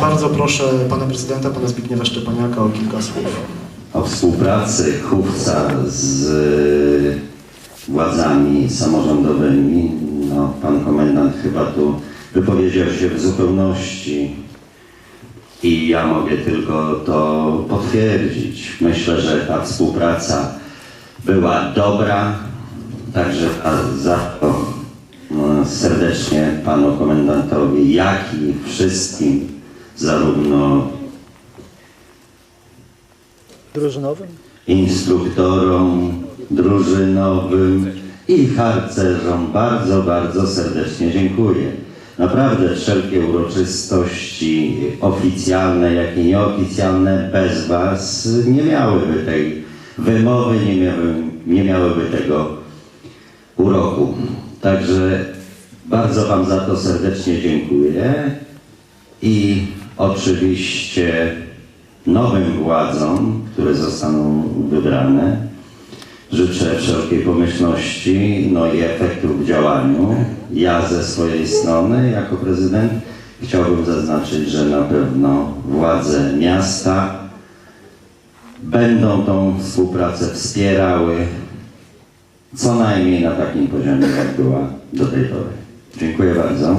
Bardzo proszę pana prezydenta, pana Zbigniewa Szczepaniaka o kilka słów. o współpracy chówca z y, władzami samorządowymi. No, pan komendant chyba tu wypowiedział się w zupełności i ja mogę tylko to potwierdzić. Myślę, że ta współpraca była dobra, także za to no, serdecznie panu komendantowi, jak i wszystkim, zarówno Drużynowym? instruktorom drużynowym i harcerzom bardzo, bardzo serdecznie dziękuję. Naprawdę wszelkie uroczystości oficjalne, jak i nieoficjalne bez Was nie miałyby tej wymowy, nie, miały, nie miałyby tego uroku. Także bardzo Wam za to serdecznie dziękuję i oczywiście nowym władzom, które zostaną wybrane, życzę wszelkiej pomyślności no i efektów w działaniu. Ja ze swojej strony jako prezydent chciałbym zaznaczyć, że na pewno władze miasta będą tą współpracę wspierały co najmniej na takim poziomie, jak była do tej pory. Dziękuję bardzo.